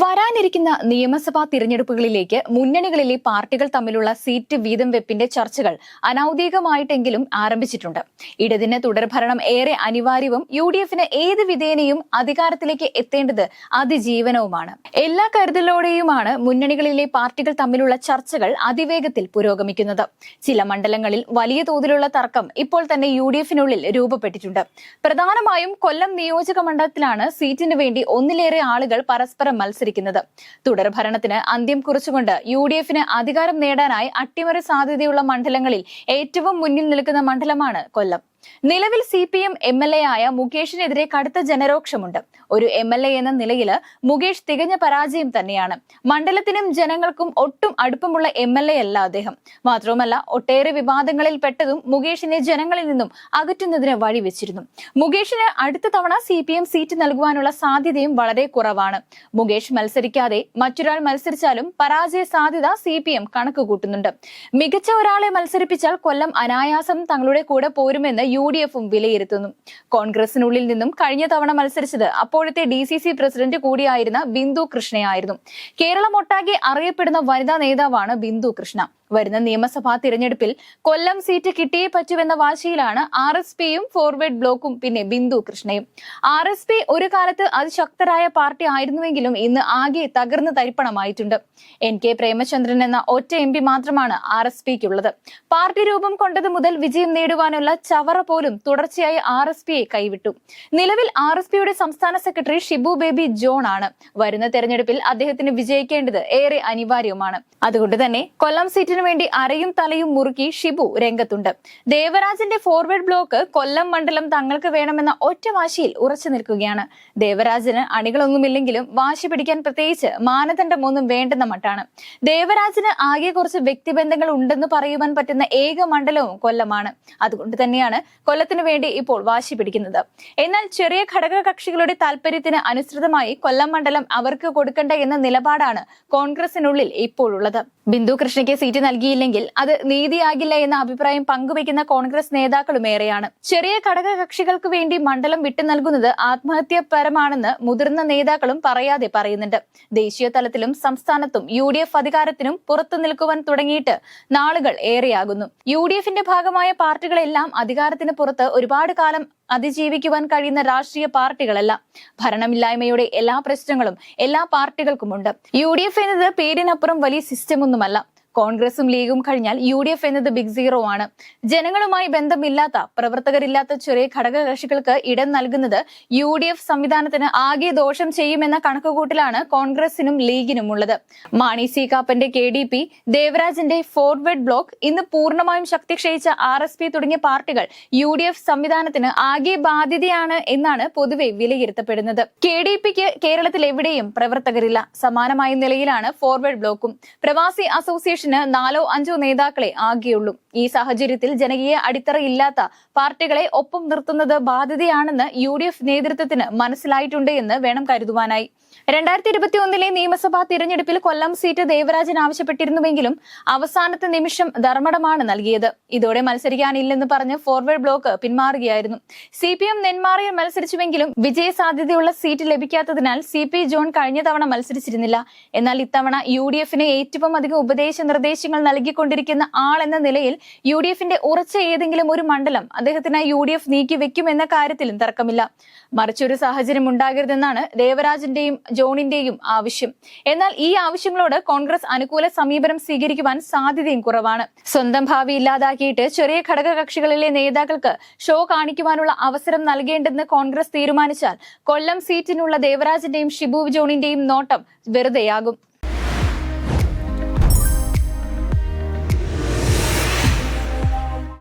വരാനിരിക്കുന്ന നിയമസഭാ തിരഞ്ഞെടുപ്പുകളിലേക്ക് മുന്നണികളിലെ പാർട്ടികൾ തമ്മിലുള്ള സീറ്റ് വീതം വെപ്പിന്റെ ചർച്ചകൾ അനൌദ്യോഗികമായിട്ടെങ്കിലും ആരംഭിച്ചിട്ടുണ്ട്. ഇടതിന് തുടർഭരണം ഏറെ അനിവാര്യവും യു ഡി എഫിന് ഏത് വിധേനയും അധികാരത്തിലേക്ക് എത്തേണ്ടത് അതിജീവനവുമാണ്. എല്ലാ കരുതലോടെയുമാണ് മുന്നണികളിലെ പാർട്ടികൾ തമ്മിലുള്ള ചർച്ചകൾ അതിവേഗത്തിൽ പുരോഗമിക്കുന്നത്. ചില മണ്ഡലങ്ങളിൽ വലിയ തോതിലുള്ള തർക്കം ഇപ്പോൾ തന്നെ യു ഡി എഫിനുള്ളിൽ രൂപപ്പെട്ടിട്ടുണ്ട്. പ്രധാനമായും കൊല്ലം നിയോജക മണ്ഡലത്തിലാണ് സീറ്റിന് വേണ്ടി ഒന്നിലേറെ ആളുകൾ പരസ്പരം മത്സരിക്കുന്നത് തുടർഭരണത്തിന് അന്ത്യം കുറിച്ചുകൊണ്ട് യു ഡി എഫിന് അധികാരം നേടാനായി അട്ടിമറി സാധ്യതയുള്ള മണ്ഡലങ്ങളിൽ ഏറ്റവും മുന്നിൽ നിൽക്കുന്ന മണ്ഡലമാണ് കൊല്ലം. നിലവിൽ C P M M L A ആയ മുകേഷിനെതിരെ കടുത്ത ജനരോക്ഷമുണ്ട്. ഒരു എം എൽ എ എന്ന നിലയിൽ മുകേഷ് തികഞ്ഞ പരാജയം തന്നെയാണ്. മണ്ഡലത്തിനും ജനങ്ങൾക്കും ഒട്ടും അടുപ്പമുള്ള എം എൽ എ അല്ല അദ്ദേഹം. മാത്രവുമല്ല ഒട്ടേറെ വിവാദങ്ങളിൽ പെട്ടതും മുകേഷിനെ ജനങ്ങളിൽ നിന്നും അകറ്റുന്നതിന് വഴിവെച്ചിരുന്നു മുകേഷിന് അടുത്ത തവണ സി പി എം സീറ്റ് നൽകുവാനുള്ള സാധ്യതയും വളരെ കുറവാണ്. മുകേഷ് മത്സരിക്കാതെ മറ്റൊരാൾ മത്സരിച്ചാലും പരാജയ സാധ്യത സി പി എം കണക്ക് കൂട്ടുന്നുണ്ട് മികച്ച ഒരാളെ മത്സരിപ്പിച്ചാൽ കൊല്ലം അനായാസം തങ്ങളുടെ കൂടെ പോരുമെന്ന് യു ഡി എഫും വിലയിരുത്തുന്നു. കോൺഗ്രസിനുള്ളിൽ നിന്നും കഴിഞ്ഞ തവണ മത്സരിച്ചത് അപ്പോഴത്തെ ഡി സി സി പ്രസിഡന്റ് കൂടിയായിരുന്ന ബിന്ദു കൃഷ്ണയായിരുന്നു. കേരളമൊട്ടാകെ അറിയപ്പെടുന്ന വനിതാ നേതാവാണ് ബിന്ദു കൃഷ്ണ. വരുന്ന നിയമസഭാ തിരഞ്ഞെടുപ്പിൽ കൊല്ലം സീറ്റ് കിട്ടിയേ പറ്റുവെന്ന വാശിയിലാണ് ആർ എസ് പിയും ഫോർവേഡ് ബ്ലോക്കും പിന്നെ ബിന്ദു കൃഷ്ണയും. ആർ എസ് പി ഒരു കാലത്ത് അതിശക്തരായ പാർട്ടി ആയിരുന്നുവെങ്കിലും ഇന്ന് ആകെ തകർന്ന് തരിപ്പണമായിട്ടുണ്ട്. എൻ കെ പ്രേമചന്ദ്രൻ എന്ന ഒറ്റ എം പി മാത്രമാണ് ആർ എസ് പിക്കുള്ളത്. പാർട്ടി രൂപം കൊണ്ടത് മുതൽ വിജയം നേടുവാനുള്ള ചവറ പോലും തുടർച്ചയായി ആർ എസ് പിയെ കൈവിട്ടു. നിലവിൽ ആർ എസ് പിയുടെ സംസ്ഥാന സെക്രട്ടറി ഷിബു ബേബി ജോൺ ആണ്. വരുന്ന തെരഞ്ഞെടുപ്പിൽ അദ്ദേഹത്തിന് വിജയിക്കേണ്ടത് ഏറെ അനിവാര്യമാണ് അതുകൊണ്ട് തന്നെ കൊല്ലം സീറ്റിന് വേണ്ടി അരയും തലയും മുറുക്കി ഷിബു രംഗത്തുണ്ട്. ദേവരാജന്റെ ഫോർവേഡ് ബ്ലോക്ക് കൊല്ലം മണ്ഡലം തങ്ങൾക്ക് വേണമെന്ന ഒറ്റ വാശിയിൽ ഉറച്ചു നിൽക്കുകയാണ്. ദേവരാജന് അണികളൊന്നുമില്ലെങ്കിലും വാശി പിടിക്കാൻ പ്രത്യേകിച്ച് മാനദണ്ഡമൊന്നും വേണ്ടെന്ന മട്ടാണ്. ദേവരാജന് ആകെ കുറച്ച് വ്യക്തിബന്ധങ്ങൾ ഉണ്ടെന്ന് പറയുവാൻ പറ്റുന്ന ഏക മണ്ഡലവും കൊല്ലമാണ്. അതുകൊണ്ട് തന്നെയാണ് കൊല്ലത്തിന് വേണ്ടി ഇപ്പോൾ വാശി പിടിക്കുന്നത്. എന്നാൽ ചെറിയ ഘടക കക്ഷികളുടെ താല്പര്യത്തിന് അനുസൃതമായി കൊല്ലം മണ്ഡലം അവർക്ക് കൊടുക്കണ്ട എന്ന നിലപാടാണ് കോൺഗ്രസിനുള്ളിൽ ഇപ്പോഴുള്ളത് ബിന്ദു കൃഷ്ണയ്ക്ക് സീറ്റ് നൽകിയില്ലെങ്കിൽ അത് നീതിയാകില്ല എന്ന അഭിപ്രായം പങ്കുവയ്ക്കുന്ന കോൺഗ്രസ് നേതാക്കളും ഏറെയാണ്. ചെറിയ ഘടക കക്ഷികൾക്ക് വേണ്ടി മണ്ഡലം വിട്ടു നൽകുന്നത് ആത്മഹത്യാപരമാണെന്ന് മുതിർന്ന നേതാക്കളും പറയാതെ പറയുന്നുണ്ട്. ദേശീയ തലത്തിലും സംസ്ഥാനത്തും യു ഡി എഫ് അധികാരത്തിനും പുറത്തു നിൽക്കുവാൻ തുടങ്ങിയിട്ട് നാളുകൾ ഏറെയാകുന്നു. യു ഡി എഫിന്റെ ഭാഗമായ പാർട്ടികളെല്ലാം അധികാരത്തിന് പുറത്ത് ഒരുപാട് കാലം അതിജീവിക്കുവാൻ കഴിയുന്ന രാഷ്ട്രീയ പാർട്ടികളല്ല. ഭരണമില്ലായ്മയുടെ എല്ലാ പ്രശ്നങ്ങളും എല്ലാ പാർട്ടികൾക്കുമുണ്ട് യു ഡി എഫ് എന്നത് പേരിനപ്പുറം വലിയ സിസ്റ്റം ഒന്നുമല്ല. കോൺഗ്രസും ലീഗും കഴിഞ്ഞാൽ യു ഡി എഫ് എന്നത് ബിഗ് സീറോ ആണ്. ജനങ്ങളുമായി ബന്ധമില്ലാത്ത പ്രവർത്തകരില്ലാത്ത ചെറിയ ഘടകകക്ഷികൾക്ക് ഇടം നൽകുന്നത് യു ഡി എഫ് സംവിധാനത്തിന് ആകെ ദോഷം ചെയ്യുമെന്ന കണക്കുകൂട്ടിലാണ് കോൺഗ്രസിനും ലീഗിനും ഉള്ളത്. മാണി സി കാപ്പന്റെ കെ ഡി പി ദേവരാജന്റെ ഫോർവേഡ് ബ്ലോക്ക് ഇന്ന് പൂർണമായും ശക്തി ക്ഷയിച്ച ആർ എസ് പി തുടങ്ങിയ പാർട്ടികൾ യു ഡി എഫ് സംവിധാനത്തിന് ആകെ ബാധ്യതയാണ് എന്നാണ് പൊതുവെ വിലയിരുത്തപ്പെടുന്നത്. കെ ഡി പിക്ക് കേരളത്തിൽ എവിടെയും പ്രവർത്തകരില്ല. സമാനമായ നിലയിലാണ് ഫോർവേഡ് ബ്ലോക്കും. പ്രവാസി അസോസിയേഷന് നാലോ അഞ്ചോ നേതാക്കളെ ആകെയുള്ളൂ. ഈ സാഹചര്യത്തിൽ ജനകീയ അടിത്തറ ഇല്ലാത്ത പാർട്ടികളെ ഒപ്പം നിർത്തുന്നത് ബാധ്യതയാണെന്ന് യു ഡി എഫ് നേതൃത്വത്തിന് മനസ്സിലായിട്ടുണ്ട് എന്ന് വേണം കരുതുവാനായി. രണ്ടായിരത്തി ഇരുപത്തി ഒന്നിലെ നിയമസഭാ തിരഞ്ഞെടുപ്പിൽ കൊല്ലം സീറ്റ് ദേവരാജൻ ആവശ്യപ്പെട്ടിരുന്നുവെങ്കിലും അവസാനത്തെ നിമിഷം ധർമ്മടമാണ് നൽകിയത്. ഇതോടെ മത്സരിക്കാനില്ലെന്ന് പറഞ്ഞ് ഫോർവേഡ് ബ്ലോക്ക് പിന്മാറുകയായിരുന്നു. സി പി എം നെന്മാറയിൽ മത്സരിച്ചുവെങ്കിലും വിജയ സാധ്യതയുള്ള സീറ്റ് ലഭിക്കാത്തതിനാൽ സി പി ജോൺ കഴിഞ്ഞ തവണ മത്സരിച്ചിരുന്നില്ല. എന്നാൽ ഇത്തവണ യു ഡി എഫിന് ഏറ്റവും അധികം ഉപദേശ നിർദ്ദേശങ്ങൾ നൽകിക്കൊണ്ടിരിക്കുന്ന ആൾ എന്ന നിലയിൽ യു ഡി എഫിന്റെ ഉറച്ച ഏതെങ്കിലും ഒരു മണ്ഡലം അദ്ദേഹത്തിനായി യു ഡി എഫ് നീക്കി വെക്കുമെന്ന കാര്യത്തിലും തർക്കമില്ല. മറിച്ചൊരു സാഹചര്യം ഉണ്ടാകരുതെന്നാണ് ദേവരാജന്റെയും ജോണിന്റെയും ആവശ്യം. എന്നാൽ ഈ ആവശ്യങ്ങളോട് കോൺഗ്രസ് അനുകൂല സമീപനം സ്വീകരിക്കുവാൻ സാധ്യതയും കുറവാണ്. സ്വന്തം ഭാവി ഇല്ലാതാക്കിയിട്ട് ചെറിയ ഘടക കക്ഷികളിലെ നേതാക്കൾക്ക് ഷോ കാണിക്കുവാനുള്ള അവസരം നൽകേണ്ടെന്ന് കോൺഗ്രസ് തീരുമാനിച്ചാൽ കൊല്ലം സീറ്റിനുള്ള ദേവരാജന്റെയും ഷിബു ജോണിന്റെയും നോട്ടം വെറുതെയാകും.